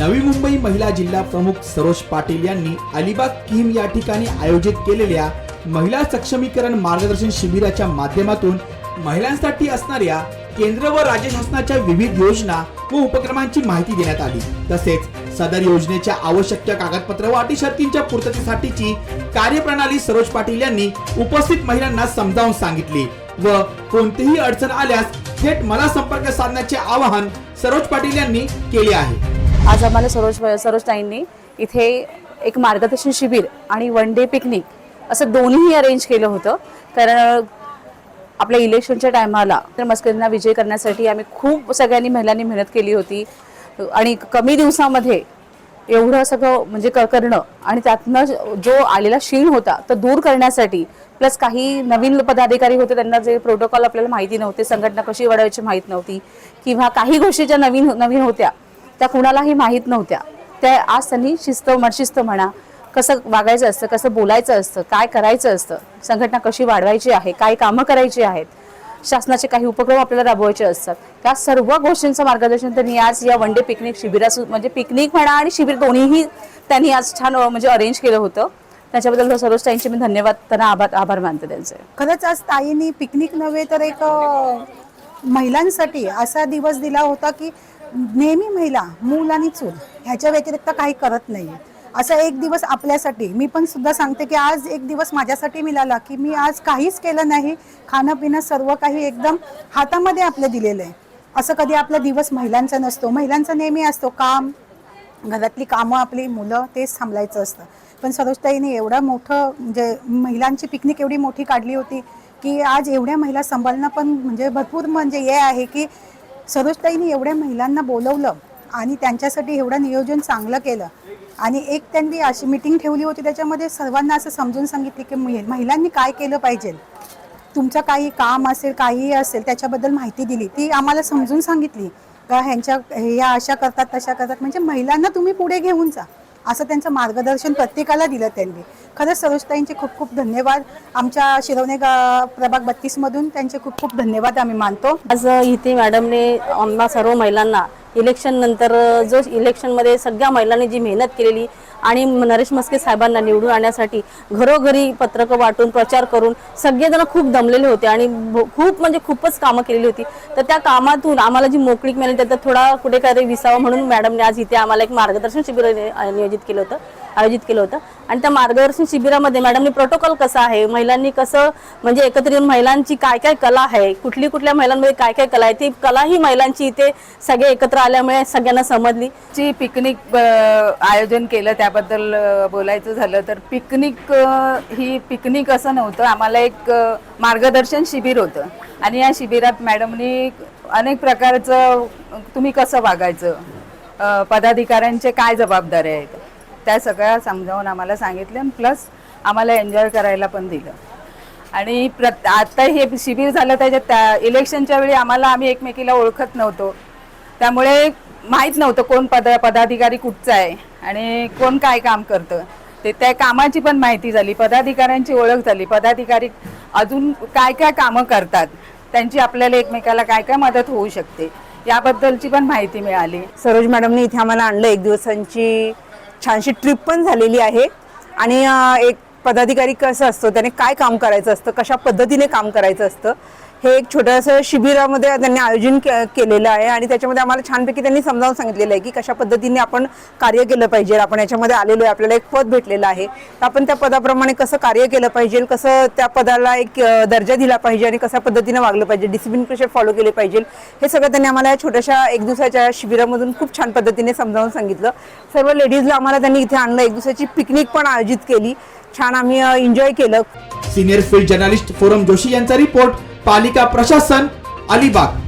नवी मुंबई महिला जिल्हा प्रमुख सरोज पाटील यांनी अलिबाग किम या ठिकाणी आयोजित केलेल्या महिला सक्षमीकरण मार्गदर्शन शिबिराच्या माध्यमातून महिलांसाठी असणाऱ्या केंद्र व राज्य शासनाच्या विविध योजना व उपक्रमांची माहिती देण्यात आली. तसेच सदर योजनेच्या आवश्यक कागदपत्र व अटी शर्तींच्या पूर्ततेसाठीची कार्यप्रणाली सरोज पाटील यांनी उपस्थित महिलांना समजावून सांगितली व कोणतीही अडचण आल्यास थेट मला संपर्क साधण्याचे आवाहन सरोज पाटील यांनी केले आहे. आज आम्हाला सरोज सरोज ताईंनी इथे एक मार्गदर्शन शिबिर आणि वन डे पिकनिक असं दोन्हीही अरेंज केलं होतं. कारण आपल्या इलेक्शनच्या टायमाला तर मस्करींना विजय करण्यासाठी आम्ही खूप सगळ्यांनी महिलांनी मेहनत केली होती. आणि कमी दिवसामध्ये एवढं सगळं म्हणजे क करणं आणि त्यातनं जो आलेला शीण होता तो दूर करण्यासाठी प्लस काही नवीन पदाधिकारी होते त्यांना जे प्रोटोकॉल आपल्याला माहिती नव्हते संघटना कशी वाढवायची माहीत नव्हती किंवा काही गोष्टी ज्या नवीन नवीन होत्या त्या कुणालाही माहीत नव्हत्या. त्या आज त्यांनी शिस्त शिस्त म्हणा कसं वागायचं असतं कसं बोलायचं असतं काय करायचं असतं संघटना कशी वाढवायची आहे काय कामं करायची आहेत शासनाचे काही उपक्रम आपल्याला राबवायचे असतात. त्या सर्व गोष्टींचं मार्गदर्शन त्यांनी आज या वन डे पिकनिक शिबिरा म्हणजे पिकनिक म्हणा आणि शिबिर दोन्हीही त्यांनी आज छान म्हणजे अरेंज केलं होतं. त्याच्याबद्दल सरोज ताईंचे मी धन्यवाद त्यांना आभार आभार मानते त्यांचे. खरंच आज ताईंनी पिकनिक नव्हे तर एक महिलांसाठी असा दिवस दिला होता की नेहमी महिला मूल आणि चूल ह्याच्या व्यतिरिक्त काही करत नाही. असा एक दिवस आपल्यासाठी मी पण सुद्धा सांगते की आज एक दिवस माझ्यासाठी मिळाला की मी आज काहीच केलं नाही. खाणं पिणं सर्व काही एकदम हातामध्ये आपलं दिलेलं आहे. असं कधी आपला दिवस महिलांचा नसतो. महिलांचा नेहमी असतो काम घरातली कामं आपली मुलं तेच थांबलायचं असतं. पण सरोजताईने एवढं मोठं म्हणजे महिलांची पिकनिक एवढी मोठी काढली होती की आज एवढ्या महिला सांभाळणं पण म्हणजे भरपूर म्हणजे हे आहे की सरोजताईने एवढ्या महिलांना बोलवलं आणि त्यांच्यासाठी एवढं नियोजन चांगलं केलं. आणि एक त्यांनी अशी मिटिंग ठेवली होती त्याच्यामध्ये सर्वांना असं समजून सांगितले की महिलांनी काय केलं पाहिजे. तुमचं काही काम असेल काहीही असेल त्याच्याबद्दल माहिती दिली. ती आम्हाला समजून सांगितली. का ह्यांच्या ह्या अशा करतात तशा करतात. म्हणजे महिलांना तुम्ही पुढे घेऊन जा. असं त्यांचं मार्गदर्शन प्रत्येकाला दिलं त्यांनी. खरंच सरोजताईंचे खूप खूप धन्यवाद. आमच्या शिरवणे प्रभाग बत्तीसमधून त्यांचे खूप खूप धन्यवाद आम्ही मानतो. आज इथे मॅडमने आम्हा सर्व महिलांना इलेक्शन नंतर जो इलेक्शनमध्ये सगळ्या महिलांनी जी मेहनत केलेली आणि नरेश मस्के साहेबांना निवडून आणण्यासाठी घरोघरी पत्रकं वाटून प्रचार करून सगळेजण खूप दमलेले होते आणि खूप म्हणजे खूपच कामं केलेली होती. तर त्या कामातून आम्हाला जी मोकळीक मिळाली त्याचा थोडा कुठे काही विसावा म्हणून मॅडमने आज इथे आम्हाला एक मार्गदर्शन शिबिर नि- नियोजित केलं होतं. आयोजित केलं होतं. आणि त्या मार्गदर्शन शिबिरामध्ये मॅडमने प्रोटोकॉल कसा आहे? महिलांनी कसं म्हणजे एकत्र येऊन महिलांची काय काय कला आहे? कुठली कुठल्या महिलांमध्ये काय काय कला आहे? ती कला ही महिलांची इथे सगळे एकत्र आल्यामुळे सगळ्यांना समजली. जी पिकनिक आयोजन केलं त्याबद्दल बोलायचं झालं तर पिकनिक ही पिकनिक असं नव्हतं. आम्हाला एक मार्गदर्शन शिबिर होतं. आणि या शिबिरात मॅडमनी अनेक प्रकारचं तुम्ही कसं वागायचं? पदाधिकाऱ्यांचे काय जबाबदाऱ्या आहेत? त्या सगळ्या समजावून आम्हाला सांगितलं प्लस आम्हाला एन्जॉय करायला पण दिलं. आणि प्रत आता हे शिबिर झालं त्याच्यात त्या इलेक्शनच्या वेळी आम्हाला आम्ही एकमेकीला ओळखत नव्हतो. त्यामुळे माहीत नव्हतं कोण पद पदाधिकारी कुठचा आहे आणि कोण काय काम करतं. ते त्या कामाची पण माहिती झाली पदाधिकाऱ्यांची ओळख झाली. पदाधिकारी अजून काय काय कामं करतात त्यांची आपल्याला एकमेकाला काय काय मदत होऊ शकते याबद्दलची पण माहिती मिळाली. सरोज मॅडमने इथे आम्हाला आणलं एक दिवसांची छानशी ट्रिप पण झालेली आहे. आणि एक पदाधिकारी कसं असतो त्याने काय काम करायचं असतं कशा पद्धतीने काम करायचं असतं हे एक छोटंसं शिबिरामध्ये त्यांनी आयोजन के केलेलं आहे आणि त्याच्यामध्ये आम्हाला छानपैकी त्यांनी समजावून सांगितलेलं आहे की कशा पद्धतीने आपण कार्य केलं पाहिजे. आपण याच्यामध्ये आलेलो आहे आपल्याला एक पद भेटलेलं आहे. तर आपण त्या पदाप्रमाणे कसं कार्य केलं पाहिजे कसं त्या पदाला एक दर्जा दिला पाहिजे आणि कशा पद्धतीने वागलं पाहिजे डिसिप्लिन कसे फॉलो केले पाहिजे हे सगळं त्यांनी आम्हाला या छोट्याशा एक दिवसाच्या शिबिरामधून खूप छान पद्धतीने समजावून सांगितलं. सर्व लेडीजला आम्हाला त्यांनी इथे आणलं. एक दिवसाची पिकनिक पण आयोजित केली. छान आम्ही एन्जॉय केलं. Senior field journalist Foram Joshi यांचा रिपोर्ट पालिका प्रशासन अलिबाग.